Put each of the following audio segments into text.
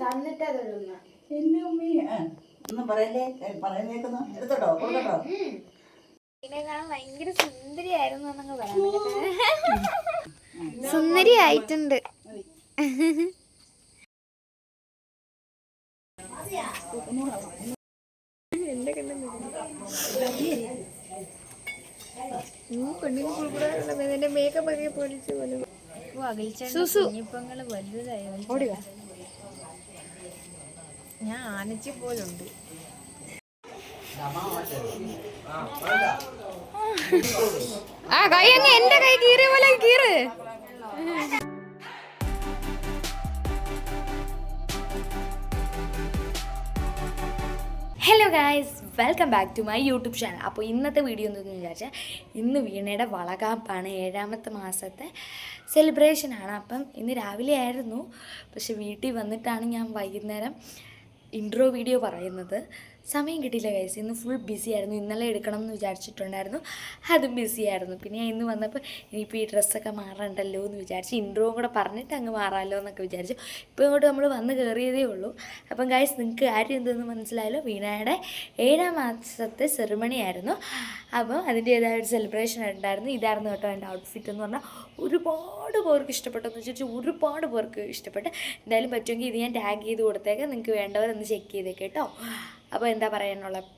തന്നിട്ടാ തൊഴുന്ന എന്നെ ഉമ്മി. ആ ഒന്നും പറയല്ലേ? പറയുന്നേക്കുന്നു. എടുത്തോട്ടോ കൊടുക്കട്ടോ. ഇതിനെ കാണാൻ ഭയങ്കര സുന്ദരിയായിരുന്നു സുന്ദരി ആയിട്ടുണ്ട്. മേക്കപ്പ് ഒക്കെ പൊളിച്ചു പോലും. കുഞ്ഞിപ്പങ്ങൾ വലുതായി. ഞാൻ ആനച്ചി പോലുണ്ട്. ആ കൈ അങ്ങ് എന്റെ കൈ കീറിയ പോലെ കീറ്. Hello guys welcome back to my YouTube channel അപ്പോൾ ഇന്നത്തെ വീഡിയോ എന്തെന്ന് വിചാരിച്ചാൽ ഇന്ന് വീണയുടെ വളകാപ്പാണ് ഏഴാമത്തെ മാസത്തെ സെലിബ്രേഷനാണ് അപ്പം ഇന്ന് രാവിലെ ആയിരുന്നു. പക്ഷെ വീട്ടിൽ വന്നിട്ടാണ് ഞാൻ വൈകുന്നേരം ഇൻട്രോ വീഡിയോ പറയുന്നത് സമയം കിട്ടിയില്ല കൈസ് ഇന്ന് ഫുൾ ബിസി ആയിരുന്നു. ഇന്നലെ എടുക്കണം എന്ന് വിചാരിച്ചിട്ടുണ്ടായിരുന്നു. അതും ബിസി ആയിരുന്നു. പിന്നെ ഞാൻ ഇന്ന് വന്നപ്പോൾ ഇനിയിപ്പോൾ ഈ ഡ്രസ്സൊക്കെ മാറണ്ടല്ലോ എന്ന് വിചാരിച്ചു ഇൻട്രോവും കൂടെ പറഞ്ഞിട്ട് അങ്ങ് മാറാമല്ലോ എന്നൊക്കെ വിചാരിച്ചു. ഇപ്പോൾ ഇങ്ങോട്ട് നമ്മൾ വന്ന് കയറിയതേ ഉള്ളൂ. അപ്പം ഗൈസ് നിങ്ങൾക്ക് കാര്യം എന്തെന്ന് മനസ്സിലായല്ലോ? വീണയുടെ ഏഴാം മാസത്തെ സെറിമണി ആയിരുന്നു. അപ്പോൾ അതിന്റേതായ ഒരു സെലിബ്രേഷൻ ഉണ്ടായിരുന്നു. ഇതായിരുന്നു കേട്ടോ എന്റെ ഔട്ട്ഫിറ്റ് എന്ന് പറഞ്ഞാൽ ഒരുപാട് പേർക്ക് ഇഷ്ടപ്പെട്ടെന്ന് വെച്ചാൽ ഒരുപാട് പേർക്ക് ഇഷ്ടപ്പെട്ട്. എന്തായാലും പറ്റുമെങ്കിൽ ഇത് ഞാൻ ടാഗ് ചെയ്ത് കൊടുത്തേക്കാം. നിങ്ങൾക്ക് വേണ്ടവരൊന്ന് ചെക്ക് ചെയ്തേക്ക് കേട്ടോ. അപ്പോൾ എന്താ പറയാനുള്ളത്?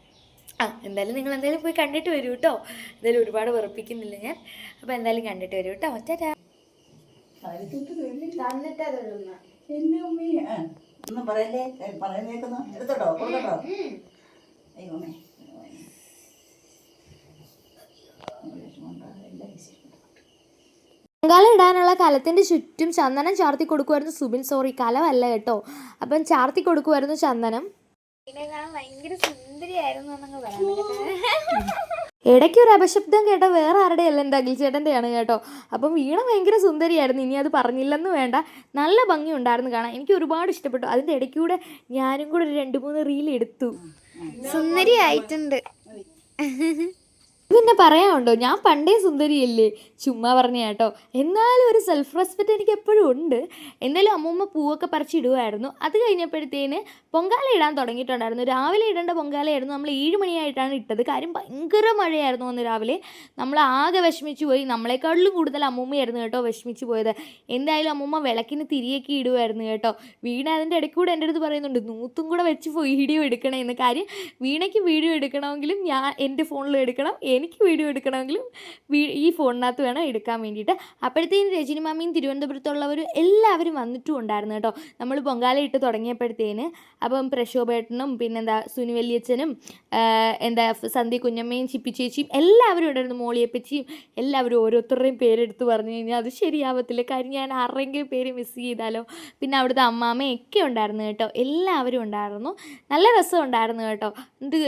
ആ എന്തായാലും നിങ്ങൾ എന്തായാലും പോയി കണ്ടിട്ട് വരൂ കേട്ടോ എന്തായാലും ഒരുപാട് വെറുപ്പിക്കുന്നില്ല ഞാൻ. അപ്പോൾ എന്തായാലും കണ്ടിട്ട് വരൂ കേട്ടോ ഒറ്റ ഒന്നും പറയല്ലേ? പറയുന്നേക്കുന്നു എടുത്തോട്ടോ പൊങ്കാല ഇടാനുള്ള കലത്തിന്റെ ചുറ്റും ചന്ദനം ചാർത്തി കൊടുക്കുമായിരുന്നു സുബിൻ. സോറി കലമല്ല കേട്ടോ. അപ്പം ചാർത്തി കൊടുക്കുമായിരുന്നു ചന്ദനം. ഭയങ്കര സുന്ദരിയായിരുന്നു പറയാൻ ഇടയ്ക്ക് ഒരു അപശബ്ദം കേട്ട വേറെ ആരുടെ അല്ല എന്റെ അഖിൽ ചേട്ടന്റെയാണ് കേട്ടോ. അപ്പം വീണ ഭയങ്കര സുന്ദരിയായിരുന്നു. ഇനി അത് പറഞ്ഞില്ലെന്ന് വേണ്ട. നല്ല ഭംഗി ഉണ്ടായിരുന്നു കാണാൻ. എനിക്ക് ഒരുപാട് ഇഷ്ടപ്പെട്ടു. അതിന്റെ ഇടയ്ക്കൂടെ ഞാനും കൂടെ ഒരു രണ്ട് മൂന്ന് റീൽ എടുത്തു. സുന്ദരിയായിട്ടുണ്ട്. പിന്നെ പറയാനുണ്ടോ? ഞാൻ പണ്ടേ സുന്ദരിയല്ലേ? ചുമ്മാ പറഞ്ഞ കേട്ടോ. എന്നാലും ഒരു സെൽഫ് റെസ്പെക്റ്റ് എനിക്ക് എപ്പോഴും ഉണ്ട്. എന്നാലും അമ്മൂമ്മ പൂവൊക്കെ പറിച്ചിടുമായിരുന്നു അത് കഴിഞ്ഞപ്പോഴത്തേന് പൊങ്കാല ഇടാൻ തുടങ്ങിയിട്ടുണ്ടായിരുന്നു. രാവിലെ ഇടേണ്ട പൊങ്കാലയായിരുന്നു നമ്മൾ ഏഴ് മണിയായിട്ടാണ് ഇട്ടത്. കാര്യം ഭയങ്കര മഴയായിരുന്നു അന്ന് രാവിലെ. നമ്മൾ ആകെ വിഷമിച്ചു പോയി. നമ്മളെക്കാളിലും കൂടുതൽ അമ്മൂമ്മയായിരുന്നു കേട്ടോ വിഷമിച്ചു പോയത്. എന്തായാലും അമ്മൂമ്മ വിളക്കിന് തിരിയൊക്കെ ഇടുമായിരുന്നു കേട്ടോ. വീണ അതിന്റെ ഇടയ്ക്ക് കൂടെ എന്റെ അടുത്ത് പറയുന്നുണ്ട് നൂത്തും കൂടെ വെച്ച് വീഡിയോ എടുക്കണേ എന്ന കാര്യം വീണയ്ക്ക് വീഡിയോ എടുക്കണമെങ്കിലും ഞാൻ എന്റെ ഫോണിൽ എടുക്കണം എനിക്ക് വീഡിയോ എടുക്കണമെങ്കിലും ഈ ഫോണിനകത്ത് വേണം എടുക്കാൻ വേണ്ടിയിട്ട്. അപ്പോഴത്തേനും രജനി മാമിയും തിരുവനന്തപുരത്തുള്ളവർ എല്ലാവരും വന്നിട്ടും ഉണ്ടായിരുന്നു കേട്ടോ. നമ്മൾ പൊങ്കാല ഇട്ട് തുടങ്ങിയപ്പോഴത്തേന്. അപ്പം പ്രശോഭേട്ടനും പിന്നെന്താ സുനി വല്യച്ഛനും എന്താ സന്ധ്യ കുഞ്ഞമ്മയും ചിപ്പി ചേച്ചിയും എല്ലാവരും ഉണ്ടായിരുന്നു മോളിയപ്പച്ചിയും എല്ലാവരും ഓരോരുത്തരുടെയും പേരെടുത്ത് പറഞ്ഞു കഴിഞ്ഞാൽ അത് ശരിയാവത്തില്ല. കാര്യം ഞാൻ ആരുടെയെങ്കിലും പേര് മിസ് ചെയ്താലോ? പിന്നെ അവിടുത്തെ അമ്മാമ്മയും ഒക്കെ ഉണ്ടായിരുന്നു കേട്ടോ. എല്ലാവരും ഉണ്ടായിരുന്നു. നല്ല രസം ഉണ്ടായിരുന്നു കേട്ടോ. എന്ത്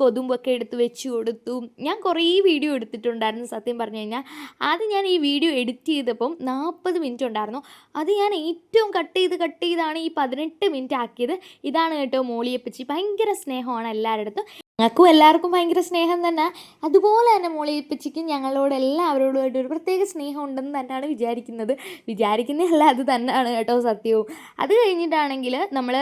കൊതുമ്പൊക്കെ എടുത്ത് വെച്ച് കൊടുത്തു. ഞാൻ കുറേ വീഡിയോ എടുത്തിട്ടുണ്ടായിരുന്നു സത്യം പറഞ്ഞു കഴിഞ്ഞാൽ. ആദ്യം ഞാൻ ഈ വീഡിയോ എഡിറ്റ് ചെയ്തപ്പം നാൽപ്പത് മിനിറ്റ് ഉണ്ടായിരുന്നു. അത് ഞാൻ ഏറ്റവും കട്ട് ചെയ്ത് കട്ട് ചെയ്താണ് ഈ പതിനെട്ട് മിനിറ്റ് ആക്കിയത്. ഇതാണ് കേട്ടോ മോളിയപ്പച്ചി. ഭയങ്കര സ്നേഹമാണ് എല്ലാവരുടെ അടുത്തും. ഞങ്ങൾക്കും എല്ലാവർക്കും ഭയങ്കര സ്നേഹം തന്നെ. അതുപോലെ തന്നെ മോളിയപ്പച്ചിക്കും ഞങ്ങളോട് എല്ലാവരോടുമായിട്ട് ഒരു പ്രത്യേക സ്നേഹം ഉണ്ടെന്ന് തന്നെയാണ് വിചാരിക്കുന്നത്. വിചാരിക്കുന്നതല്ല അത് തന്നെയാണ് കേട്ടോ സത്യവും. അത് കഴിഞ്ഞിട്ടാണെങ്കിൽ നമ്മൾ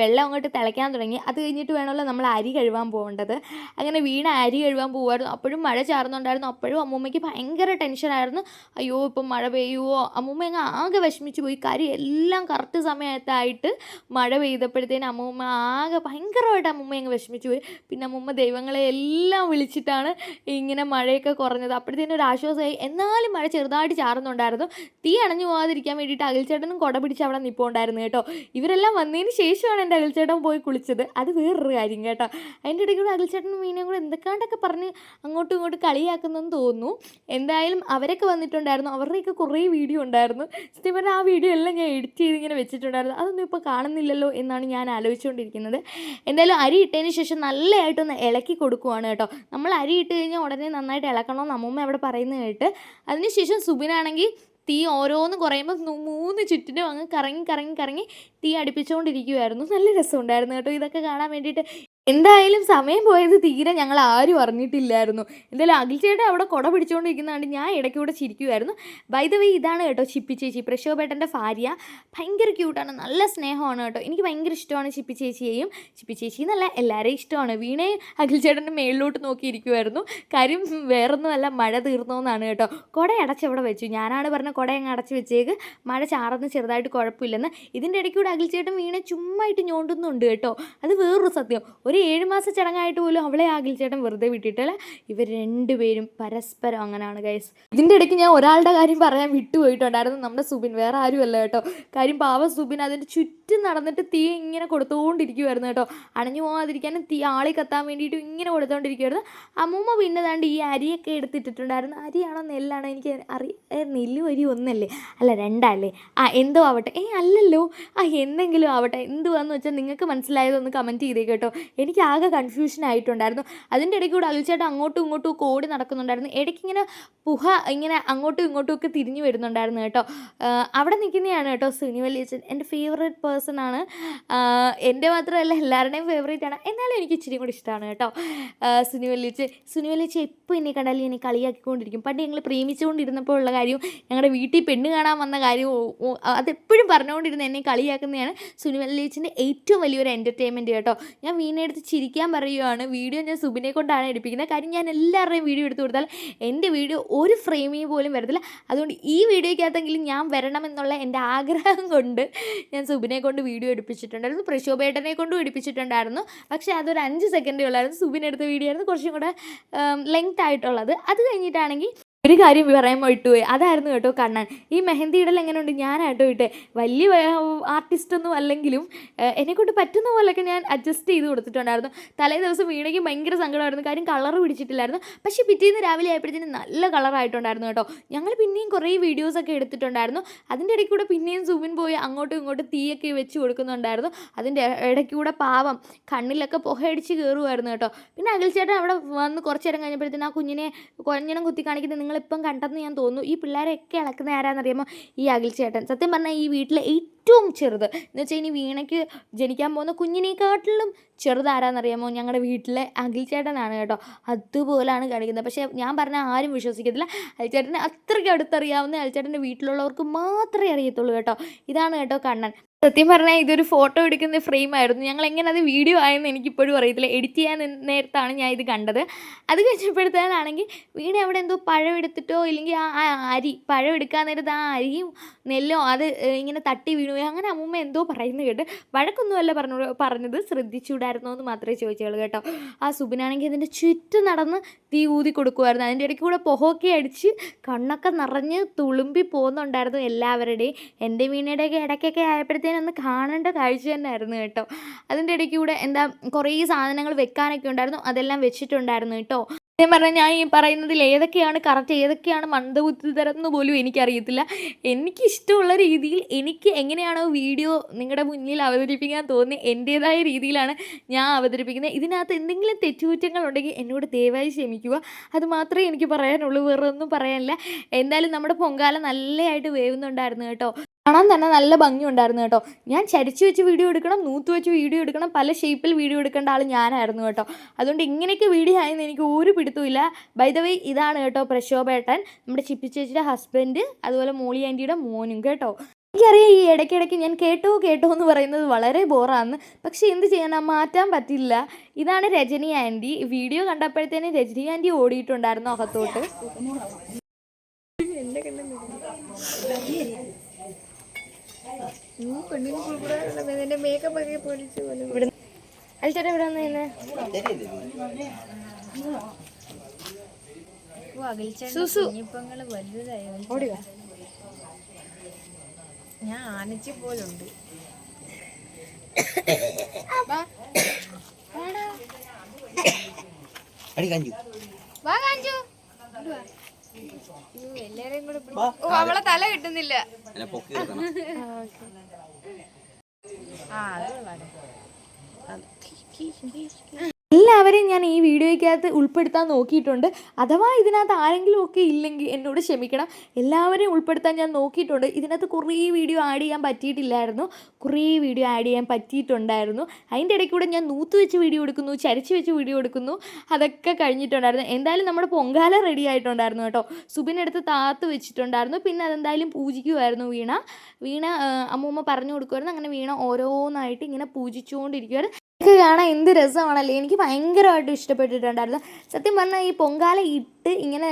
വെള്ളം അങ്ങോട്ട് തിളയ്ക്കാൻ തുടങ്ങി. അത് കഴിഞ്ഞിട്ട് വേണമല്ലോ നമ്മൾ അരി കഴുകാൻ പോകേണ്ടത്. അങ്ങനെ വീണ അരി കഴുകാൻ പോകുമായിരുന്നു അപ്പോഴും മഴ ചാറുന്നുണ്ടായിരുന്നു. അപ്പോഴും അമ്മൂമ്മയ്ക്ക് ഭയങ്കര ടെൻഷനായിരുന്നു അയ്യോ ഇപ്പം മഴ പെയ്യുമോ അമ്മൂമ്മ അങ്ങ് ആകെ വിഷമിച്ച് പോയി. കരി എല്ലാം കറക്റ്റ് സമയത്തായിട്ട് മഴ പെയ്തപ്പോഴത്തേന് അമ്മൂമ്മ ആകെ ഭയങ്കരമായിട്ട് അമ്മൂമ്മ അങ്ങ് വിഷമിച്ച് പോയി. പിന്നെ അമ്മൂമ്മ ദൈവങ്ങളെ എല്ലാം വിളിച്ചിട്ടാണ് ഇങ്ങനെ മഴയൊക്കെ കുറഞ്ഞത്. അപ്പോഴത്തേനും ഒരു ആശ്വാസമായി. എന്നാലും മഴ ചെറുതായിട്ട് ചാറുന്നുണ്ടായിരുന്നു. തീ അണഞ്ഞു പോകാതിരിക്കാൻ വേണ്ടിയിട്ട് അകൽച്ചേട്ടനും കുട പിടിച്ച് അവിടെ നിൽപ്പുണ്ടായിരുന്നു കേട്ടോ. ഇവരെല്ലാം വന്നതിന് ശേഷമാണ് എന്റെ അകൽച്ചേട്ടൻ പോയി കുളിച്ചത്. അത് വേറൊരു കാര്യം കേട്ടോ. അതിന്റെ ഇടയ്ക്ക് കൂടെ അകൽച്ചേട്ടനും മീനയും കൂടെ എന്തൊക്കെയാണ്ടൊക്കെ പറഞ്ഞ് അങ്ങോട്ടും ഇങ്ങോട്ടും കളിയാക്കുന്നെന്ന് തോന്നുന്നു. എന്തായാലും അവരൊക്കെ വന്നിട്ടുണ്ടായിരുന്നു. അവരുടെയൊക്കെ കുറേ വീഡിയോ ഉണ്ടായിരുന്നു. സത്യം പറഞ്ഞാൽ ആ വീഡിയോ എല്ലാം ഞാൻ എഡിറ്റ് ചെയ്ത് ഇങ്ങനെ വെച്ചിട്ടുണ്ടായിരുന്നു. അതൊന്നും ഇപ്പോൾ കാണുന്നില്ലല്ലോ എന്നാണ് ഞാൻ ആലോചിച്ചുകൊണ്ടിരിക്കുന്നത്. എന്തായാലും അരി ഇട്ടതിന് ശേഷം നല്ലതായിട്ടൊന്ന് ഇളക്കി കൊടുക്കുവാണ് കേട്ടോ. നമ്മൾ അരി ഇട്ട് കഴിഞ്ഞാൽ ഉടനെ നന്നായിട്ട് ഇളക്കണമെന്ന് അമ്മൂമ്മ അവിടെ പറയുന്നത് കേട്ട് അതിനുശേഷം സുബിനാണെങ്കിൽ തീ ഓരോന്ന് കുറയുമ്പോൾ മൂന്ന് ചുറ്റിനും അങ്ങ് കറങ്ങി കറങ്ങി കറങ്ങി തീ അടുപ്പിച്ചുകൊണ്ടിരിക്കുമായിരുന്നു നല്ല രസമുണ്ടായിരുന്നു കേട്ടോ ഇതൊക്കെ കാണാൻ വേണ്ടിയിട്ട്. എന്തായാലും സമയം പോയത് തീരെ ഞങ്ങൾ ആരും അറിഞ്ഞിട്ടില്ലായിരുന്നു. എന്തായാലും അഖിൽ ചേട്ടൻ അവിടെ കുട പിടിച്ചുകൊണ്ടിരിക്കുന്നതുകൊണ്ട് ഞാൻ ഇടയ്ക്ക് കൂടെ ചിരിക്കുമായിരുന്നു ബൈ ദ വേ ഇതാണ് കേട്ടോ ചിപ്പി ചേച്ചി. പ്രശോഭേട്ടന്റെ ഭാര്യ. ഭയങ്കര ക്യൂട്ടാണ്. നല്ല സ്നേഹമാണ് കേട്ടോ. എനിക്ക് ഭയങ്കര ഇഷ്ടമാണ് ചിപ്പി ചേച്ചിയെയും. ചിപ്പി ചേച്ചി എന്നല്ല എല്ലാവരെയും ഇഷ്ടമാണ്. വീണയും അഖിൽ ചേട്ടന്റെ മേളിലോട്ട് നോക്കിയിരിക്കുമായിരുന്നു കാര്യം വേറൊന്നുമല്ല മഴ തീർന്നോന്നാണ് കേട്ടോ. കുട അടച്ചവിടെ വെച്ചു. ഞാനാണ് പറഞ്ഞ കുട അങ്ങ് അടച്ച് വെച്ചേക്ക്. മഴ ചാറുന്ന ചെറുതായിട്ട് കുഴപ്പമില്ലെന്ന്. ഇതിന്റെ ഇടയ്ക്കൂടെ അഖിൽ ചേട്ടൻ വീണ ചുമ്മായിട്ട് ഞോണ്ടുന്നുണ്ട് കേട്ടോ. അത് വേറൊരു സത്യം. ഒരു ഏഴ് മാസ ചടങ്ങായിട്ട് പോലും അവളെ അഖിൽ ചേട്ടൻ വെറുതെ വിട്ടിട്ടല്ല. ഇവർ രണ്ടുപേരും പരസ്പരം അങ്ങനെയാണ് ഗൈസ് ഇതിന്റെ ഇടയ്ക്ക് ഞാൻ ഒരാളുടെ കാര്യം പറയാൻ വിട്ടുപോയിട്ടുണ്ടായിരുന്നു. നമ്മുടെ സുബിൻ വേറെ ആരുമല്ല കേട്ടോ. കാര്യം പാവ സുബിൻ അതിന്റെ ചുറ്റും നടന്നിട്ട് തീ ഇങ്ങനെ കൊടുത്തുകൊണ്ടിരിക്കുമായിരുന്നു കേട്ടോ. അണഞ്ഞു പോകാതിരിക്കാനും തീ ആളി കത്താൻ വേണ്ടിയിട്ട് ഇങ്ങനെ കൊടുത്തുകൊണ്ടിരിക്കുമായിരുന്നു അമ്മൂമ്മ പിന്നെ താണ്ട് ഈ അരിയൊക്കെ എടുത്തിട്ടിട്ടുണ്ടായിരുന്നു. അരിയാണോ നെല്ലാണോ എനിക്ക് അറിയാം നെല്ല് അരി ഒന്നല്ലേ? അല്ല രണ്ടല്ലേ? ആ എന്തോ ആവട്ടെ. ഏ അല്ലല്ലോ. ആ എന്തെങ്കിലും ആവട്ടെ എന്തുവാന്ന് വെച്ചാൽ നിങ്ങൾക്ക് മനസ്സിലായതൊന്ന് കമന്റ് ചെയ്തേ കേട്ടോ. എനിക്ക് ആകെ കൺഫ്യൂഷൻ ആയിട്ടുണ്ടായിരുന്നു. അതിന്റെ ഇടയ്ക്ക് കൂടെ അലിച്ചേട്ട അങ്ങോട്ടും ഇങ്ങോട്ടും ഒക്കെ ഓടി നടക്കുന്നുണ്ടായിരുന്നു. ഇടയ്ക്ക് ഇങ്ങനെ പുഹ ഇങ്ങനെ അങ്ങോട്ടും ഇങ്ങോട്ടും ഒക്കെ തിരിഞ്ഞു വരുന്നുണ്ടായിരുന്നു കേട്ടോ. അവിടെ നിൽക്കുന്നതാണ് കേട്ടോ സുനി എന്റെ ഫേവറേറ്റ് പേഴ്സൺ ആണ്. എന്റെ മാത്രമല്ല എല്ലാവരുടെയും ഫേവറേറ്റ് ആണ്. എന്നാലും എനിക്ക് ഇച്ചിരി കൂടി ഇഷ്ടമാണ് കേട്ടോ. സുനി വലിയച്ചൻ സുനി വലിയച്ചൻ എപ്പോൾ എന്നെ കണ്ടാലും എന്നെ കളിയാക്കിക്കൊണ്ടിരിക്കും. പണ്ട് ഞങ്ങൾ പ്രേമിച്ചുകൊണ്ടിരുന്നപ്പോൾ ഉള്ള കാര്യവും ഞങ്ങളുടെ വീട്ടിൽ പെണ്ണ് കാണാൻ വന്ന കാര്യവും അതെപ്പോഴും പറഞ്ഞുകൊണ്ടിരുന്ന എന്നെ കളിയാക്കുന്നതാണ് സുനിൽ ലീച്ചിന്റെ ഏറ്റവും വലിയൊരു എന്റർടൈൻമെന്റ് കേട്ടോ. ഞാൻ വീണെടുത്ത് ചിരിക്കാൻ പറയുകയാണ് വീഡിയോ ഞാൻ സുബിനെ കൊണ്ടാണ് എടുപ്പിക്കുന്നത്. കാര്യം ഞാൻ എല്ലാവരുടെയും വീഡിയോ എടുത്തു കൊടുത്താൽ എന്റെ വീഡിയോ ഒരു ഫ്രെയിമിൽ പോലും വരത്തില്ല. അതുകൊണ്ട് ഈ വീഡിയോയ്ക്കകത്തെങ്കിലും ഞാൻ വരണമെന്നുള്ള എന്റെ ആഗ്രഹം കൊണ്ട് ഞാൻ സുബിനെ കൊണ്ട് വീഡിയോ എടുപ്പിച്ചിട്ടുണ്ടായിരുന്നു. പ്രശോഭേട്ടനെ കൊണ്ടും എടുപ്പിച്ചിട്ടുണ്ടായിരുന്നു. പക്ഷേ അതൊരു അഞ്ച് സെക്കൻഡേ ഉള്ളായിരുന്നു സുബിൻ എടുത്ത വീഡിയോ ആയിരുന്നു കുറച്ചും കൂടെ ലെങ്ത് ആയിട്ടുള്ളത്. അത് കഴിഞ്ഞിട്ടാണെങ്കിൽ ഒരു കാര്യം പറയാൻ വിട്ടുപോയി അതായിരുന്നു കേട്ടോ കണ്ണൻ. ഈ മെഹന്തി ഇടൽ എങ്ങനെയുണ്ട്? ഞാനാട്ടോ ഇട്ടെ. വലിയ ആർട്ടിസ്റ്റ് ഒന്നും അല്ലെങ്കിലും എന്നെ എന്നെക്കൊണ്ട് പറ്റുന്ന പോലെയൊക്കെ ഞാൻ അഡ്ജസ്റ്റ് ചെയ്ത് കൊടുത്തിട്ടുണ്ടായിരുന്നു. തലേ ദിവസം വീണയ്ക്ക് ഭയങ്കര സങ്കടമായിരുന്നു. കാര്യം കളർ പിടിച്ചിട്ടില്ലായിരുന്നു. പക്ഷേ പിറ്റേന്ന് രാവിലെ ആയപ്പോഴത്തേനും നല്ല കളറായിട്ടുണ്ടായിരുന്നു കേട്ടോ. ഞങ്ങൾ പിന്നെയും കുറേ വീഡിയോസൊക്കെ എടുത്തിട്ടുണ്ടായിരുന്നു. അതിന്റെ ഇടയ്ക്ക് കൂടെ പിന്നെയും സൂമിൻ പോയി അങ്ങോട്ടും ഇങ്ങോട്ടും തീയൊക്കെ വെച്ച് കൊടുക്കുന്നുണ്ടായിരുന്നു. അതിന്റെ ഇടയ്ക്ക് കൂടെ പാവം കണ്ണിലൊക്കെ പുകയടിച്ച് കയറുമായിരുന്നു കേട്ടോ. പിന്നെ അഖിൽ ചേട്ടൻ അവിടെ വന്ന് കുറച്ചേരം കഴിഞ്ഞപ്പോഴത്തേനും ആ കുഞ്ഞിനെ കുഞ്ഞിനം കുത്തി കാണിക്കുന്നത് നിങ്ങളിപ്പം കണ്ടെന്ന് ഞാൻ തോന്നുന്നു ഈ പിള്ളേരെയൊക്കെ ഇളക്കുന്ന ആരാന്നറിയാമോ? ഈ അഖിൽ ചേട്ടൻ. സത്യം പറഞ്ഞാൽ ഈ വീട്ടിലെ ഏറ്റവും ചെറുത്. എന്ന് വെച്ചാൽ ഇനി വീണയ്ക്ക് ജനിക്കാൻ പോകുന്ന കുഞ്ഞിനെക്കാട്ടിലും ചെറുതാരാന്നറിയാമോ ഞങ്ങളുടെ വീട്ടിലെ അഖിൽ ചേട്ടനാണ് കേട്ടോ. അതുപോലാണ് കാണിക്കുന്നത്. പക്ഷേ ഞാൻ പറഞ്ഞാൽ ആരും വിശ്വസിക്കത്തില്ല. അഖിൽചേട്ടനെ അത്രയ്ക്ക് അടുത്തറിയാവുന്ന അഖിൽചേട്ടന്റെ വീട്ടിലുള്ളവർക്ക് മാത്രമേ അറിയത്തുള്ളൂ കേട്ടോ. ഇതാണ് കേട്ടോ കണ്ണൻ. സത്യം പറഞ്ഞാൽ ഇതൊരു ഫോട്ടോ എടുക്കുന്ന ഫ്രെയിം ആയിരുന്നു ഞങ്ങൾ എങ്ങനെ അത് വീഡിയോ ആയെന്ന് എനിക്കിപ്പോഴും അറിയത്തില്ല. എഡിറ്റ് ചെയ്യാൻ നേരത്താണ് ഞാൻ ഇത് കണ്ടത്. അത് കഴിഞ്ഞപ്പോഴത്തേനാണെങ്കിൽ വീട് അവിടെ എന്തോ പഴം എടുത്തിട്ടോ ഇല്ലെങ്കിൽ ആ അരി പഴം എടുക്കാൻ നേരത്ത് ആ അരിയും നെല്ലോ അത് ഇങ്ങനെ തട്ടി വീണു. പോയി. അങ്ങനെ അമ്മൂമ്മ എന്തോ പറയുന്നു കേട്ട് വഴക്കൊന്നുമല്ല പറഞ്ഞു പറഞ്ഞത്. ശ്രദ്ധിച്ചുകൂടായിരുന്നോ എന്ന് മാത്രമേ ചോദിച്ചുള്ളൂ കേട്ടോ. ആ സുബിനാണെങ്കിൽ അതിന്റെ ചുറ്റും നടന്ന് തീ ഊതി കൊടുക്കുമായിരുന്നു. അതിന്റെ ഇടയ്ക്ക് കൂടെ പൊഹൊക്കെ അടിച്ച് കണ്ണൊക്കെ നിറഞ്ഞ് തുളുമ്പി പോകുന്നുണ്ടായിരുന്നു എല്ലാവരുടെയും. എന്റെ വീണയുടെയൊക്കെ ഇടയ്ക്കൊക്കെ ആയപ്പോഴത്തേനും ഒന്ന് കാണേണ്ട കാഴ്ച തന്നെയായിരുന്നു കേട്ടോ. അതിന്റെ ഇടയ്ക്ക് കൂടെ എന്താ കുറേ സാധനങ്ങൾ വെക്കാനൊക്കെ ഉണ്ടായിരുന്നു. അതെല്ലാം വെച്ചിട്ടുണ്ടായിരുന്നു കേട്ടോ. ഞാൻ പറഞ്ഞാൽ ഞാൻ ഈ പറയുന്നതിൽ ഏതൊക്കെയാണ് കറക്റ്റ് ഏതൊക്കെയാണ് മന്ദബുദ്ധിതരം എന്ന് പോലും എനിക്കറിയത്തില്ല. എനിക്കിഷ്ടമുള്ള രീതിയിൽ എനിക്ക് എങ്ങനെയാണോ വീഡിയോ നിങ്ങളുടെ മുന്നിൽ അവതരിപ്പിക്കാൻ തോന്നി എന്റേതായ രീതിയിലാണ് ഞാൻ അവതരിപ്പിക്കുന്നത് ഇതിനകത്ത് എന്തെങ്കിലും തെറ്റുകുറ്റങ്ങൾ ഉണ്ടെങ്കിൽ എന്നോട് ദയവായി ക്ഷമിക്കുക. അത് മാത്രമേ എനിക്ക് പറയാനുള്ളൂ വേറെ ഒന്നും പറയാനില്ല. എന്തായാലും നമ്മുടെ പൊങ്കാല നല്ലതായിട്ട് വേവുന്നുണ്ടായിരുന്നു കേട്ടോ. കാണാൻ തന്നെ നല്ല ഭംഗിയുണ്ടായിരുന്നു കേട്ടോ. ഞാൻ ചരിച്ചു വെച്ച് വീഡിയോ എടുക്കണം നൂത്ത് വെച്ച് വീഡിയോ എടുക്കണം പല ഷേപ്പിൽ വീഡിയോ എടുക്കേണ്ട ആൾ ഞാനായിരുന്നു കേട്ടോ. അതുകൊണ്ട് ഇങ്ങനെയൊക്കെ വീഡിയോ ആയെന്ന് എനിക്ക് ഒരു പിടുത്തുമില്ല ബൈ വേ ഇതാണ് കേട്ടോ പ്രശോഭേട്ടൻ നമ്മുടെ ചിപ്പി ചേച്ചിയുടെ ഹസ്ബൻഡ് അതുപോലെ മോളി ആന്റിയുടെ മോനും കേട്ടോ. എനിക്കറിയാം ഈ ഇടയ്ക്കിടയ്ക്ക് ഞാൻ കേട്ടോ കേട്ടോ എന്ന് പറയുന്നത് വളരെ ബോറാണ് പക്ഷേ എന്ത് ചെയ്യാനാ മാറ്റാൻ പറ്റില്ല. ഇതാണ് രജനി ആന്റി വീഡിയോ കണ്ടപ്പോഴത്തേന് രജനി ആന്റി ഓടിയിട്ടുണ്ടായിരുന്നു അകത്തോട്ട്. അൽച്ചേട്ടാ ഇവിടെ വന്നു ഞാൻ ആനച്ചി പോലുണ്ട്. അടി കാഞ്ചു. വാ കാഞ്ചു. എല്ലാരെയും കൂടെ ഓ അവളെ തല കിട്ടുന്നില്ല. എന്നെ പൊക്കി വെക്കണം. ആ അത് എല്ലാവരെയും ഞാൻ ഈ വീഡിയോയ്ക്കകത്ത് ഉൾപ്പെടുത്താൻ നോക്കിയിട്ടുണ്ട്. അഥവാ ഇതിനകത്ത് ആരെങ്കിലും ഒക്കെ ഇല്ലെങ്കിൽ എന്നോട് ക്ഷമിക്കണം. എല്ലാവരെയും ഉൾപ്പെടുത്താൻ ഞാൻ നോക്കിയിട്ടുണ്ട്. ഇതിനകത്ത് കുറേ വീഡിയോ ആഡ് ചെയ്യാൻ പറ്റിയിട്ടില്ലായിരുന്നു. കുറേ വീഡിയോ ആഡ് ചെയ്യാൻ പറ്റിയിട്ടുണ്ടായിരുന്നു. അതിന്റെ ഇടയ്ക്ക് കൂടെ ഞാൻ നൂത്ത് വെച്ച് വീഡിയോ എടുക്കുന്നു ചരിച്ച് വെച്ച് വീഡിയോ എടുക്കുന്നു. അതൊക്കെ കഴിഞ്ഞിട്ടുണ്ടായിരുന്നു. എന്തായാലും നമ്മുടെ പൊങ്കാല റെഡി ആയിട്ടുണ്ടായിരുന്നു കേട്ടോ. സുബിനടുത്ത് താത്ത് വെച്ചിട്ടുണ്ടായിരുന്നു. പിന്നെ അതെന്തായാലും പൂജിക്കുമായിരുന്നു വീണ. വീണ അമ്മൂമ്മ പറഞ്ഞു കൊടുക്കുമായിരുന്നു അങ്ങനെ വീണ ഓരോന്നായിട്ട് ഇങ്ങനെ പൂജിച്ചുകൊണ്ടിരിക്കുമായിരുന്നു ഇതൊക്കെ കാണാൻ എന്ത് രസമാണല്ലേ? എനിക്ക് ഭയങ്കരമായിട്ട് ഇഷ്ടപ്പെട്ടിട്ടുണ്ടായിരുന്നു. സത്യം പറഞ്ഞാൽ ഈ പൊങ്കാല ഇട്ട് ഇങ്ങനെ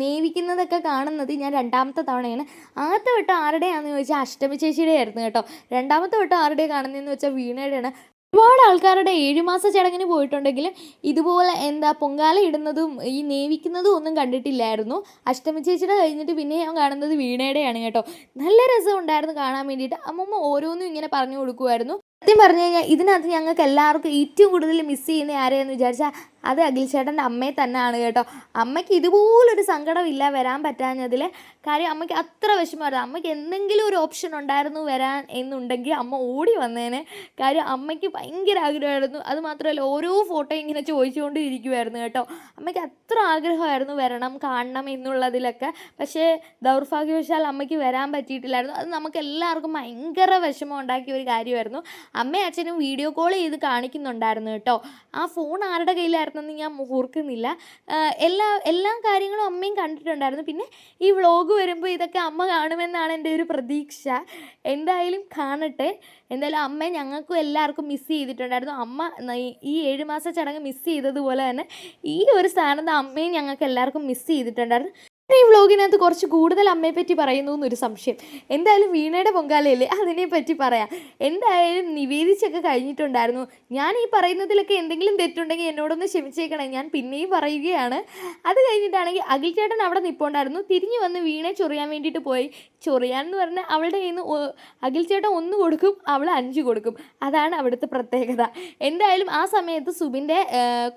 നേവിക്കുന്നതൊക്കെ കാണുന്നത് ഞാൻ രണ്ടാമത്തെ തവണയാണ്. ആദ്യത്തെ വട്ടം ആരുടെയാണെന്ന് ചോദിച്ചാൽ അഷ്ടമി ചേച്ചിയുടെ ആയിരുന്നു കേട്ടോ. രണ്ടാമത്തെ വട്ടം ആരുടെ കാണുന്നതെന്ന് വെച്ചാൽ വീണയുടെയാണ്. ഒരുപാട് ആൾക്കാരുടെ ഏഴുമാസ ചടങ്ങിന് പോയിട്ടുണ്ടെങ്കിലും ഇതുപോലെ എന്താ പൊങ്കാല ഇടുന്നതും ഈ നേവിക്കുന്നതും ഒന്നും കണ്ടിട്ടില്ലായിരുന്നു. അഷ്ടമി ചേച്ചിയുടെ കഴിഞ്ഞിട്ട് പിന്നെ ഞാൻ കാണുന്നത് വീണയുടെയാണ് കേട്ടോ. നല്ല രസം ഉണ്ടായിരുന്നു കാണാൻ വേണ്ടിയിട്ട്. അമ്മമ്മ ഓരോന്നും ഇങ്ങനെ പറഞ്ഞു കൊടുക്കുമായിരുന്നു സത്യം പറഞ്ഞു കഴിഞ്ഞാൽ ഇതിനകത്ത് ഞങ്ങൾക്ക് എല്ലാവർക്കും ഏറ്റവും കൂടുതൽ മിസ് ചെയ്യുന്ന ആരെയെന്ന് വിചാരിച്ചാൽ അത് അഖിൽ ചേട്ടന്റെ അമ്മയെ തന്നെയാണ് കേട്ടോ. അമ്മയ്ക്ക് ഇതുപോലൊരു സങ്കടമില്ല വരാൻ പറ്റാഞ്ഞതിൽ കാര്യം അമ്മയ്ക്ക് അത്ര വിഷമമായിരുന്നു അമ്മയ്ക്ക് എന്തെങ്കിലും ഒരു ഓപ്ഷൻ ഉണ്ടായിരുന്നു വരാൻ എന്നുണ്ടെങ്കിൽ അമ്മ ഓടി വന്നേനെ. കാര്യം അമ്മയ്ക്ക് ഭയങ്കര ആഗ്രഹമായിരുന്നു. അത് മാത്രമല്ല ഓരോ ഫോട്ടോ ഇങ്ങനെ ചോദിച്ചുകൊണ്ട് ഇരിക്കുമായിരുന്നു കേട്ടോ. അമ്മയ്ക്ക് അത്ര ആഗ്രഹമായിരുന്നു വരണം കാണണം എന്നുള്ളതിലൊക്കെ. പക്ഷേ ദൗർഭാഗ്യവശാൽ അമ്മയ്ക്ക് വരാൻ പറ്റിയിട്ടില്ലായിരുന്നു. അത് നമുക്ക് എല്ലാവർക്കും ഭയങ്കര വിഷമം ഉണ്ടാക്കിയ ഒരു കാര്യമായിരുന്നു. അമ്മയും അച്ഛനും വീഡിയോ കോൾ ചെയ്ത് കാണിക്കുന്നുണ്ടായിരുന്നു കേട്ടോ. ആ ഫോൺ ആരുടെ കയ്യിലായിരുന്നെന്ന് ഞാൻ ഓർക്കുന്നില്ല. എല്ലാ എല്ലാ കാര്യങ്ങളും അമ്മയും കണ്ടിട്ടുണ്ടായിരുന്നു. പിന്നെ ഈ വ്ളോഗ് വരുമ്പോൾ ഇതൊക്കെ അമ്മ കാണുമെന്നാണ് എന്റെ ഒരു പ്രതീക്ഷ. എന്തായാലും കാണട്ടെ. എന്തായാലും അമ്മയെ ഞങ്ങൾക്കും എല്ലാവർക്കും മിസ്സ് ചെയ്തിട്ടുണ്ടായിരുന്നു. അമ്മ ഈ ഏഴ് മാസ ചടങ്ങ് മിസ് ചെയ്തതുപോലെ തന്നെ ഈ ഒരു സ്ഥാനത്ത് അമ്മയും ഞങ്ങൾക്ക് എല്ലാവർക്കും മിസ് ചെയ്തിട്ടുണ്ടായിരുന്നു. ഈ വ്ളോഗിനകത്ത് കുറച്ച് കൂടുതൽ അമ്മയെ പറ്റി പറയുന്നു എന്നൊരു സംശയം. എന്തായാലും വീണയുടെ പൊങ്കാലയല്ലേ? അതിനെ പറ്റി പറയാം. എന്തായാലും നിവേദിച്ചൊക്കെ കഴിഞ്ഞിട്ടുണ്ടായിരുന്നു. ഞാൻ ഈ പറയുന്നതിലൊക്കെ എന്തെങ്കിലും തെറ്റുണ്ടെങ്കിൽ എന്നോടൊന്ന് ക്ഷമിച്ചേക്കണേ. ഞാൻ പിന്നെയും പറയുകയാണ്. അത് കഴിഞ്ഞിട്ടാണെങ്കിൽ അഖിൽ ചേട്ടൻ അവിടെ നിൽപ്പുണ്ടായിരുന്നു തിരിഞ്ഞു വന്ന് വീണെ ചൊറിയാൻ വേണ്ടിയിട്ട് പോയി. ചൊറിയാൻ എന്ന് പറഞ്ഞാൽ അവളുടെ കയ്യിൽ നിന്ന് അഖിൽ ചേട്ടൻ ഒന്ന് കൊടുക്കും അവൾ അഞ്ച് കൊടുക്കും. അതാണ് അവിടുത്തെ പ്രത്യേകത. എന്തായാലും ആ സമയത്ത് സുബിന്റെ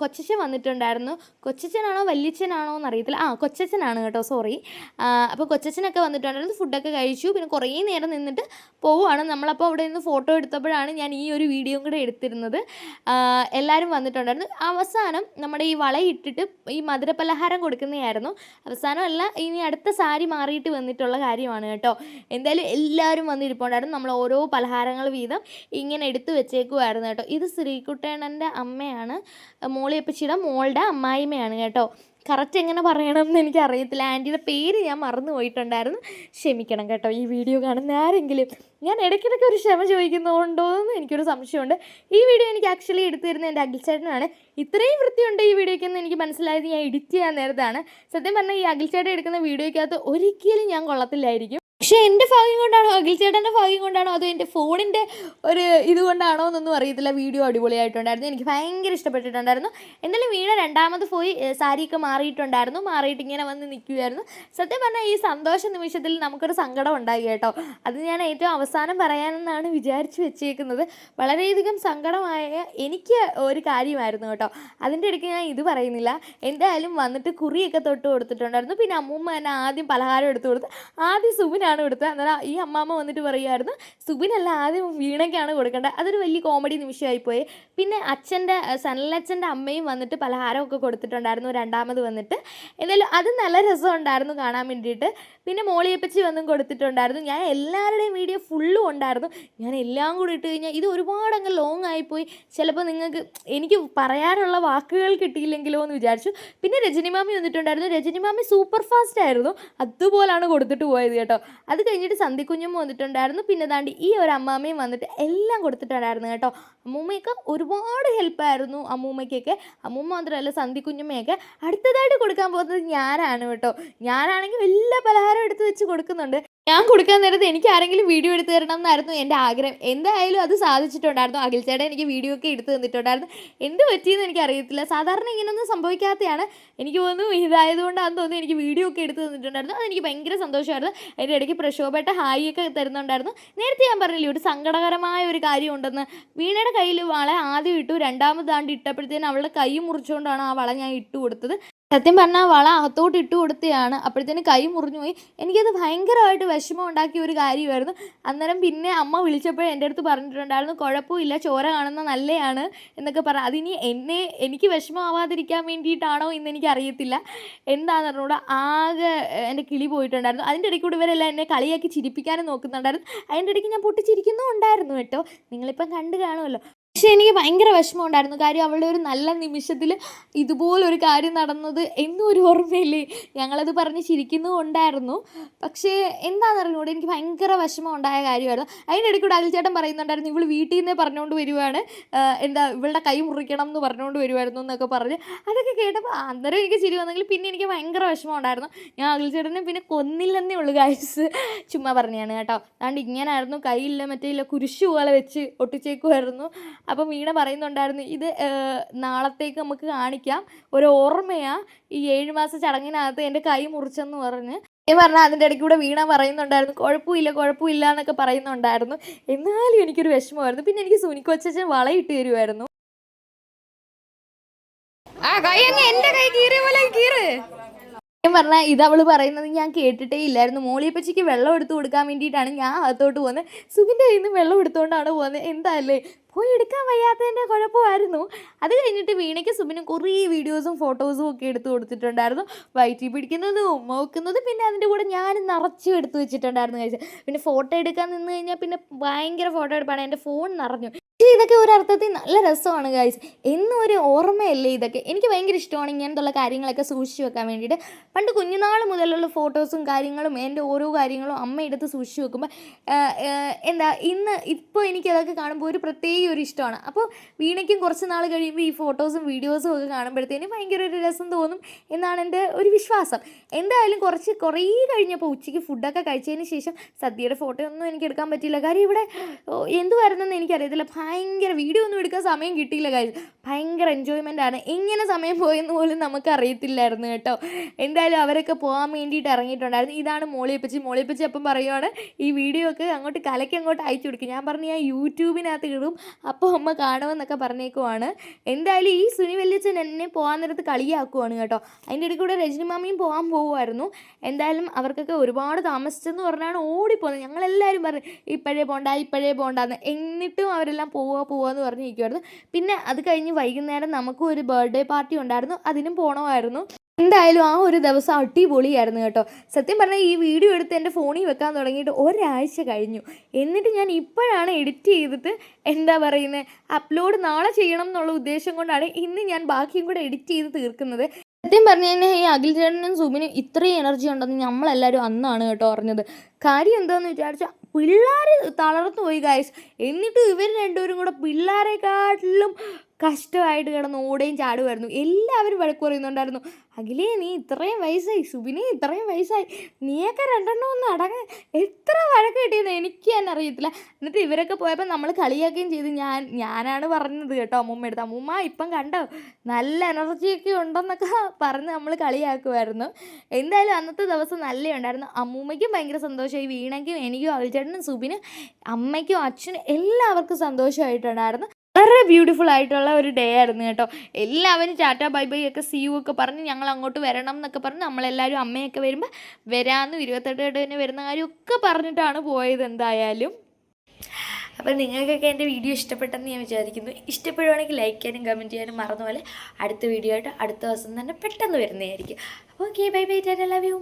കൊച്ചച്ഛൻ വന്നിട്ടുണ്ടായിരുന്നു. കൊച്ചച്ഛനാണോ വല്യച്ഛനാണോ എന്നറിയത്തില്ല. ആ കൊച്ചച്ഛനാണ് കേട്ടോ സോറി അപ്പോൾ കൊച്ചച്ഛനൊക്കെ വന്നിട്ടുണ്ടായിരുന്നു ഫുഡൊക്കെ കഴിച്ചു പിന്നെ കുറേ നേരം നിന്നിട്ട് പോവുകയാണ്. നമ്മളപ്പോൾ അവിടെ നിന്ന് ഫോട്ടോ എടുത്തപ്പോഴാണ് ഞാൻ ഈ ഒരു വീഡിയോ കൂടെ എടുത്തിരുന്നത്. എല്ലാവരും വന്നിട്ടുണ്ടായിരുന്നു. അവസാനം നമ്മുടെ ഈ വളയിട്ടിട്ട് ഈ മധുരപലഹാരം കൊടുക്കുന്നതായിരുന്നു. അവസാനം അല്ല ഇനി അടുത്ത സാരി മാറിയിട്ട് വന്നിട്ടുള്ള കാര്യമാണ് കേട്ടോ. എന്തായാലും എല്ലാവരും വന്നിരിപ്പോണ്ടായിരുന്നു. നമ്മൾ ഓരോ പലഹാരങ്ങൾ വീതം ഇങ്ങനെ എടുത്തു വെച്ചേക്കുമായിരുന്നു കേട്ടോ. ഇത് ശ്രീകുട്ടേണന്റെ അമ്മയാണ് മോളിയപ്പച്ചിയുടെ മോളുടെ അമ്മായിമ്മയാണ് കേട്ടോ. കറക്റ്റ് എങ്ങനെ പറയണമെന്ന് എനിക്കറിയത്തില്ല. ആന്റിയുടെ പേര് ഞാൻ മറന്നു പോയിട്ടുണ്ടായിരുന്നു. ക്ഷമിക്കണം കേട്ടോ ഈ വീഡിയോ കാണുന്ന ആരെങ്കിലും. ഞാൻ ഇടയ്ക്കിടയ്ക്ക് ഒരു ക്ഷമ ചോദിക്കുന്നുണ്ടോ എന്ന് എനിക്കൊരു സംശയമുണ്ട്. ഈ വീഡിയോ എനിക്ക് ആക്ച്വലി എടുത്തു തരുന്ന എന്റെ അഖിൽച്ചേട്ടനാണ് ഇത്രയും വൃത്തിയുണ്ട് ഈ വീഡിയോയ്ക്കെന്ന് എനിക്ക് മനസ്സിലായത് ഞാൻ എഡിറ്റ് ചെയ്യാൻ നേരത്താണ്. സത്യം പറഞ്ഞാൽ ഈ അഖിൽച്ചേട്ടൻ എടുക്കുന്ന വീഡിയോയ്ക്കകത്ത് ഒരിക്കലും ഞാൻ കൊള്ളത്തില്ലായിരിക്കും. പക്ഷേ എന്റെ ഭാഗ്യം കൊണ്ടാണോ അഖിൽ ചേട്ടന്റെ ഭാഗ്യം കൊണ്ടാണോ അതോ എന്റെ ഫോണിന്റെ ഒരു ഇത് കൊണ്ടാണോ എന്നൊന്നും അറിയത്തില്ല. വീഡിയോ അടിപൊളിയായിട്ടുണ്ടായിരുന്നു. എനിക്ക് ഭയങ്കര ഇഷ്ടപ്പെട്ടിട്ടുണ്ടായിരുന്നു. എന്തായാലും വീണ രണ്ടാമത് പോയി സാരിയൊക്കെ മാറിയിട്ടുണ്ടായിരുന്നു. മാറിയിട്ട് ഇങ്ങനെ വന്ന് നിൽക്കുകയായിരുന്നു സത്യം പറഞ്ഞാൽ ഈ സന്തോഷ നിമിഷത്തിൽ നമുക്കൊരു സങ്കടം ഉണ്ടായി കേട്ടോ. അത് ഞാൻ ഏറ്റവും അവസാനം പറയാനെന്നാണ് വിചാരിച്ചു വെച്ചേക്കുന്നത്. വളരെയധികം സങ്കടമായ എനിക്ക് ഒരു കാര്യമായിരുന്നു കേട്ടോ. അതിന്റെ ഇടയ്ക്ക് ഞാൻ ഇത് പറയുന്നില്ല. എന്തായാലും വന്നിട്ട് കുറിയൊക്കെ തൊട്ട് കൊടുത്തിട്ടുണ്ടായിരുന്നു. പിന്നെ അമ്മൂമ്മ തന്നെ ആദ്യം പലഹാരം എടുത്തു കൊടുത്ത് ആദ്യം സുബിനാണ് കൊടുത്തത്. അന്നേരം ഈ അമ്മാമ്മ വന്നിട്ട് പറയുമായിരുന്നു സുബിനല്ല ആദ്യം വീണയ്ക്കാണ് കൊടുക്കേണ്ടത്. അതൊരു വലിയ കോമഡി നിമിഷമായി പോയി പിന്നെ അച്ഛന്റെ സനലച്ഛന്റെ അമ്മയും വന്നിട്ട് പലഹാരമൊക്കെ കൊടുത്തിട്ടുണ്ടായിരുന്നു രണ്ടാമത് വന്നിട്ട്. എന്തായാലും അത് നല്ല രസമുണ്ടായിരുന്നു കാണാൻ വേണ്ടിയിട്ട്. പിന്നെ മോളിയപ്പച്ചി വന്നും കൊടുത്തിട്ടുണ്ടായിരുന്നു. ഞാൻ എല്ലാവരുടെയും വീഡിയോ ഫുള്ളും ഉണ്ടായിരുന്നു. ഞാൻ എല്ലാം കൂടി ഇട്ട് കഴിഞ്ഞാൽ ഇത് ഒരുപാട് അങ്ങ് ലോങ് ആയിപ്പോയി. ചിലപ്പോൾ നിങ്ങൾക്ക് എനിക്ക് പറയാനുള്ള വാക്കുകൾ കിട്ടിയില്ലെങ്കിലോ എന്ന് വിചാരിച്ചു. പിന്നെ രജനിമാമി വന്നിട്ടുണ്ടായിരുന്നു. രജനിമാമി സൂപ്പർ ഫാസ്റ്റ് ആയിരുന്നു. അതുപോലാണ് കൊടുത്തിട്ട് പോയത് കേട്ടോ. അത് കഴിഞ്ഞിട്ട് സന്ധിക്കുഞ്ഞും വന്നിട്ടുണ്ടായിരുന്നു. പിന്നെ താണ്ടി ഈ ഒരു അമ്മാമ്മയും വന്നിട്ട് എല്ലാം കൊടുത്തിട്ടുണ്ടായിരുന്നു കേട്ടോ. അമ്മൂമ്മയൊക്കെ ഒരുപാട് ഹെൽപ്പായിരുന്നു അമ്മൂമ്മയ്ക്കൊക്കെ. അമ്മൂമ്മ മാത്രമല്ല സന്ധിക്കുഞ്ഞുമ്മയൊക്കെ അടുത്തതായിട്ട് കൊടുക്കാൻ പോകുന്നത് ഞാനാണ് കേട്ടോ. ഞാനാണെങ്കിൽ എല്ലാ പലഹാരം എടുത്ത് വെച്ച് കൊടുക്കുന്നുണ്ട്. ഞാൻ കൊടുക്കാൻ നേരത്ത് എനിക്ക് ആരെങ്കിലും വീഡിയോ എടുത്തു തരണം എന്നായിരുന്നു എന്റെ ആഗ്രഹം. എന്തായാലും അത് സാധിച്ചിട്ടുണ്ടായിരുന്നു. അഖിൽ ചേട്ടൻ എനിക്ക് വീഡിയോ ഒക്കെ എടുത്തു തന്നിട്ടുണ്ടായിരുന്നു. എന്ത് പറ്റിയെന്ന് എനിക്ക് അറിയത്തില്ല സാധാരണ ഇങ്ങനെയൊന്നും സംഭവിക്കാത്തതാണ് എനിക്ക് തോന്നുന്നു ഇതായതുകൊണ്ടാണെന്ന് തോന്നുന്നു എനിക്ക് വീഡിയോ ഒക്കെ എടുത്തു തന്നിട്ടുണ്ടായിരുന്നു. അതെനിക്ക് ഭയങ്കര സന്തോഷമായിരുന്നു. അതിന്റെ ഇടയ്ക്ക് പ്രക്ഷോഭമായിട്ട് ഹായി ഒക്കെ തരുന്നുണ്ടായിരുന്നു. നേരത്തെ ഞാൻ പറഞ്ഞില്ലേ ഒരു സങ്കടകരമായ ഒരു കാര്യം ഉണ്ടെന്ന് വീണയുടെ കയ്യിൽ വള ആദ്യം ഇട്ടു രണ്ടാമത് ആണ്ട് ഇട്ടപ്പോഴത്തേനും അവളുടെ കൈ മുറിച്ചുകൊണ്ടാണ് ആ വള ഞാൻ ഇട്ടു കൊടുത്തത് സത്യം പറഞ്ഞാൽ വള അകത്തോട്ട് ഇട്ട് കൊടുത്തതാണ് അപ്പോഴത്തേന് കൈ മുറിഞ്ഞു പോയി എനിക്കത് ഭയങ്കരമായിട്ട് വിഷമം ഉണ്ടാക്കിയ ഒരു കാര്യമായിരുന്നു. അന്നേരം പിന്നെ അമ്മ വിളിച്ചപ്പോൾ എന്റെ അടുത്ത് പറഞ്ഞിട്ടുണ്ടായിരുന്നു കുഴപ്പമില്ല ചോര കാണുന്ന നല്ലതാണ് എന്നൊക്കെ പറ അതിനി എന്നെ എനിക്ക് വിഷമമാവാതിരിക്കാൻ വേണ്ടിയിട്ടാണോ എന്ന് എനിക്ക് അറിയത്തില്ല എന്താണെന്ന് പറഞ്ഞുകൂടെ? ആകെ എന്റെ കിളി പോയിട്ടുണ്ടായിരുന്നു. അതിന്റെ ഇടയ്ക്ക് കൂടെ ഇവരെല്ലാം എന്നെ കളിയാക്കി ചിരിപ്പിക്കാനും നോക്കുന്നുണ്ടായിരുന്നു. അതിന്റെ ഇടയ്ക്ക് ഞാൻ പൊട്ടിച്ചിരിക്കുന്നും ഉണ്ടായിരുന്നു കേട്ടോ. നിങ്ങളിപ്പം കണ്ടു കാണുമല്ലോ. പക്ഷേ എനിക്ക് ഭയങ്കര വിഷമം ഉണ്ടായിരുന്നു കാര്യം അവളുടെ ഒരു നല്ല നിമിഷത്തിൽ ഇതുപോലൊരു കാര്യം നടന്നത് എന്നും ഒരു ഓർമ്മയില്ലേ? ഞങ്ങളത് പറഞ്ഞ് ചിരിക്കുന്നു ഉണ്ടായിരുന്നു. പക്ഷേ എന്താണെന്ന് അറിഞ്ഞുകൂടെ എനിക്ക് ഭയങ്കര വിഷമം ഉണ്ടായ കാര്യമായിരുന്നു. അതിന്റെ ഇടയ്ക്ക് കൂടെ അഖിൽചേട്ടൻ പറയുന്നുണ്ടായിരുന്നു ഇവൾ വീട്ടിൽ നിന്നേ പറഞ്ഞുകൊണ്ട് വരുവാണ് എന്താ ഇവളുടെ കൈ മുറിക്കണം എന്ന് പറഞ്ഞുകൊണ്ട് വരുമായിരുന്നു എന്നൊക്കെ പറഞ്ഞ് അതൊക്കെ കേട്ടപ്പോൾ അന്നേരം എനിക്ക് ചിരി വന്നെങ്കിൽ പിന്നെ എനിക്ക് ഭയങ്കര വിഷമം ഉണ്ടായിരുന്നു ഞാൻ അഖിൽചേട്ടനെ പിന്നെ കൊന്നില്ലെന്നേ ഉള്ളൂ കാഴ്ച ചുമ്മാ പറഞ്ഞതാണ് കേട്ടോ. അതുകൊണ്ട് ഇങ്ങനായിരുന്നു. കൈയില്ല മറ്റേ ഇല്ല കുരിശു പോലെ വെച്ച് ഒട്ടിച്ചേക്കുമായിരുന്നു അപ്പം വീണ പറയുന്നുണ്ടായിരുന്നു ഇത് നാളത്തേക്ക് നമുക്ക് കാണിക്കാം. ഒരു ഓർമ്മയാണ് ഈ ഏഴ് മാസ ചടങ്ങിനകത്ത് എന്റെ കൈ മുറിച്ചെന്ന് പറഞ്ഞ്. ഞാൻ പറഞ്ഞാൽ അതിന്റെ ഇടയ്ക്ക് കൂടെ വീണ പറയുന്നുണ്ടായിരുന്നു കുഴപ്പമില്ല കുഴപ്പമില്ല എന്നൊക്കെ പറയുന്നുണ്ടായിരുന്നു. എന്നാലും എനിക്കൊരു വിഷമമായിരുന്നു. പിന്നെ എനിക്ക് സുനിക്കൊച്ചൻ വളയിട്ട് തരുമായിരുന്നു ആ കൈ എന്റെ കൈ കീറിയ പോലെ കീറ്. ഞാൻ പറഞ്ഞാൽ ഇത് അവൾ പറയുന്നത് ഞാൻ കേട്ടിട്ടേ ഇല്ലായിരുന്നു. മോളിയപ്പച്ചിക്ക് വെള്ളം എടുത്തു കൊടുക്കാൻ വേണ്ടിയിട്ടാണ് ഞാൻ അകത്തോട്ട് പോകുന്നത് സുഖിന്റെ കയ്യിൽ നിന്ന് വെള്ളം എടുത്തുകൊണ്ടാണ് പോകുന്നത് എന്താല്ലേ? പോയി എടുക്കാൻ വയ്യാത്തതിന്റെ കുഴപ്പമായിരുന്നു. അത് കഴിഞ്ഞിട്ട് വീണയ്ക്ക് സുബിനും കുറേ വീഡിയോസും ഫോട്ടോസും ഒക്കെ എടുത്തു കൊടുത്തിട്ടുണ്ടായിരുന്നു. വയറ്റി പിടിക്കുന്നതും നോക്കുന്നതും പിന്നെ അതിന്റെ കൂടെ ഞാൻ നിറച്ചും എടുത്തു വെച്ചിട്ടുണ്ടായിരുന്നു കഴിച്ചാൽ പിന്നെ ഫോട്ടോ എടുക്കാൻ നിന്ന് കഴിഞ്ഞാൽ പിന്നെ ഭയങ്കര ഫോട്ടോ എടുപ്പാണ്. എന്റെ ഫോൺ നിറഞ്ഞു. പക്ഷേ ഇതൊക്കെ ഒരർത്ഥത്തിൽ നല്ല രസമാണ് ഗായ്സ് എന്നും ഒരു ഓർമ്മയല്ലേ ഇതൊക്കെ? എനിക്ക് ഭയങ്കര ഇഷ്ടമാണ് ഇങ്ങനത്തുള്ള കാര്യങ്ങളൊക്കെ സൂക്ഷിച്ച് വെക്കാൻ വേണ്ടിയിട്ട്. പണ്ട് കുഞ്ഞുനാൾ മുതലുള്ള ഫോട്ടോസും കാര്യങ്ങളും എന്റെ ഓരോ കാര്യങ്ങളും അമ്മ എടുത്ത് സൂക്ഷിച്ച് വെക്കുമ്പോൾ എന്താ ഇന്ന് ഇപ്പോൾ എനിക്കതൊക്കെ കാണുമ്പോൾ ഒരു പ്രത്യേക ഒരു ഇഷ്ടമാണ്. അപ്പോൾ വീണയ്ക്കും കുറച്ച് നാൾ കഴിയുമ്പോൾ ഈ ഫോട്ടോസും വീഡിയോസും ഒക്കെ കാണുമ്പോഴത്തേനും ഭയങ്കര ഒരു രസം തോന്നും എന്നാണ് എന്റെ ഒരു വിശ്വാസം. എന്തായാലും കുറച്ച് കുറേ കഴിഞ്ഞപ്പോൾ ഉച്ചയ്ക്ക് ഫുഡൊക്കെ കഴിച്ചതിന് ശേഷം സദ്യയുടെ ഫോട്ടോ ഒന്നും എനിക്ക് എടുക്കാൻ പറ്റിയില്ല. കാര്യം ഇവിടെ എന്ത് വരുന്നെന്ന് എനിക്കറിയത്തില്ല. ഭയങ്കര വീഡിയോ ഒന്നും എടുക്കാൻ സമയം കിട്ടിയില്ല കാര്യം ഭയങ്കര എൻജോയ്മെന്റ് ആണ്. എങ്ങനെ സമയം പോയെന്ന് പോലും നമുക്ക് അറിയത്തില്ലായിരുന്നു കേട്ടോ. എന്തായാലും അവരൊക്കെ പോകാൻ വേണ്ടിയിട്ട് ഇറങ്ങിയിട്ടുണ്ടായിരുന്നു. ഇതാണ് മോളിയപ്പച്ചി മോളിയപ്പച്ചി അപ്പം പറയുവാണ് ഈ വീഡിയോ ഒക്കെ അങ്ങോട്ട് കലയ്ക്ക് അങ്ങോട്ട് അയച്ചു കൊടുക്കും. ഞാൻ പറഞ്ഞു ഞാൻ യൂട്യൂബിനകത്ത് ഇടും അപ്പോൾ അമ്മ കാണുമെന്നൊക്കെ പറഞ്ഞേക്കുവാണ്. എന്തായാലും ഈ സുനി വല്യച്ഛൻ എന്നെ പോകാൻ നേരത്ത് കളിയാക്കുവാണ് കേട്ടോ. അതിന്റെ ഇടയ്ക്ക് കൂടെ രജനി മാമിയും പോകാൻ പോകുമായിരുന്നു എന്തായാലും അവർക്കൊക്കെ ഒരുപാട് താമസിച്ചെന്ന് പറഞ്ഞാണ് ഓടിപ്പോകുന്നത് ഞങ്ങളെല്ലാവരും പറഞ്ഞു ഇപ്പോഴേ പോണ്ട ഇപ്പോഴേ പോണ്ടെന്ന് എന്നിട്ടും അവരെല്ലാം പോവുക പോവുക എന്ന് പറഞ്ഞിരിക്കുമായിരുന്നു പിന്നെ അത് കഴിഞ്ഞ് വൈകുന്നേരം നമുക്കും ഒരു ബർത്ത്ഡേ പാർട്ടി ഉണ്ടായിരുന്നു. അതിനും പോകണമായിരുന്നു എന്തായാലും ആ ഒരു ദിവസം അടിപൊളിയായിരുന്നു കേട്ടോ. സത്യം പറഞ്ഞാൽ ഈ വീഡിയോ എടുത്ത് എന്റെ ഫോണിൽ വെക്കാൻ തുടങ്ങിയിട്ട് ഒരാഴ്ച കഴിഞ്ഞു. എന്നിട്ട് ഞാൻ ഇപ്പോഴാണ് എഡിറ്റ് ചെയ്തിട്ട് എന്താ പറയുന്നത് അപ്ലോഡ് നാളെ ചെയ്യണം എന്നുള്ള ഉദ്ദേശം കൊണ്ടാണ് ഇന്ന് ഞാൻ ബാക്കിയും കൂടെ എഡിറ്റ് ചെയ്ത് തീർക്കുന്നത്. സത്യം പറഞ്ഞു കഴിഞ്ഞാൽ ഈ അഖിൽ ചേട്ടനും സുബിനും ഇത്രയും എനർജി ഉണ്ടെന്ന് നമ്മളെല്ലാവരും അന്നാണ് കേട്ടോ അറിഞ്ഞത്. കാര്യം എന്താണെന്ന് വിചാരിച്ചാൽ പിള്ളേർ തളർന്നു പോയി ഗായ്സ് എന്നിട്ട് ഇവർ രണ്ടുപേരും കൂടെ പിള്ളേരെക്കാട്ടിലും കഷ്ടമായിട്ട് കിടന്ന് ഓടുകയും ചാടുമായിരുന്നു എല്ലാവരും വഴക്ക് പറയുന്നുണ്ടായിരുന്നു. അഖിലേ നീ ഇത്രയും വയസ്സായി. സുബിനെ ഇത്രയും വയസ്സായി. നീയൊക്കെ രണ്ടെണ്ണം ഒന്ന് അടങ്ങ്. എത്ര വഴക്ക് കിട്ടിയെന്ന് എനിക്ക് തന്നെ അറിയത്തില്ല. എന്നിട്ട് ഇവരൊക്കെ പോയപ്പോൾ നമ്മൾ കളിയാക്കുകയും ചെയ്ത്. ഞാൻ ഞാനാണ് പറഞ്ഞത് കേട്ടോ അമ്മൂമ്മ എടുത്ത് അമ്മൂമ്മ ഇപ്പം കണ്ടോ? നല്ല എനർജിയൊക്കെ ഉണ്ടെന്നൊക്കെ പറഞ്ഞ് നമ്മൾ കളിയാക്കുമായിരുന്നു എന്തായാലും അന്നത്തെ ദിവസം നല്ല ഉണ്ടായിരുന്നു. അമ്മൂമ്മയ്ക്കും ഭയങ്കര സന്തോഷമായി. വീണയ്ക്കും എനിക്കും അവിൽച്ചേട്ടനും സുബിനും അമ്മയ്ക്കും അച്ഛനും എല്ലാവർക്കും സന്തോഷമായിട്ടുണ്ടായിരുന്നു. വളരെ ബ്യൂട്ടിഫുൾ ആയിട്ടുള്ള ഒരു ഡേ ആയിരുന്നു കേട്ടോ. എല്ലാവരും ടാറ്റ ബൈ ബൈ ഒക്കെ സി യു ഒക്കെ പറഞ്ഞ് ഞങ്ങൾ അങ്ങോട്ട് വരണം എന്നൊക്കെ പറഞ്ഞ് നമ്മളെല്ലാവരും അമ്മയൊക്കെ വരുമ്പോൾ വരാമെന്നും തന്നെ വരുന്ന കാര്യമൊക്കെ പറഞ്ഞിട്ടാണ് പോയത് എന്തായാലും. അപ്പോൾ നിങ്ങൾക്കൊക്കെ എന്റെ വീഡിയോ ഇഷ്ടപ്പെട്ടെന്ന് ഞാൻ വിചാരിക്കുന്നു. ഇഷ്ടപ്പെടുവാണെങ്കിൽ ലൈക്ക് ചെയ്യാനും കമന്റ് ചെയ്യാനും മറന്ന പോലെ അടുത്ത വീഡിയോ ആയിട്ട് അടുത്ത ദിവസം തന്നെ പെട്ടെന്ന് വരുന്നതായിരിക്കും. അപ്പോൾ okay bye bye tata love you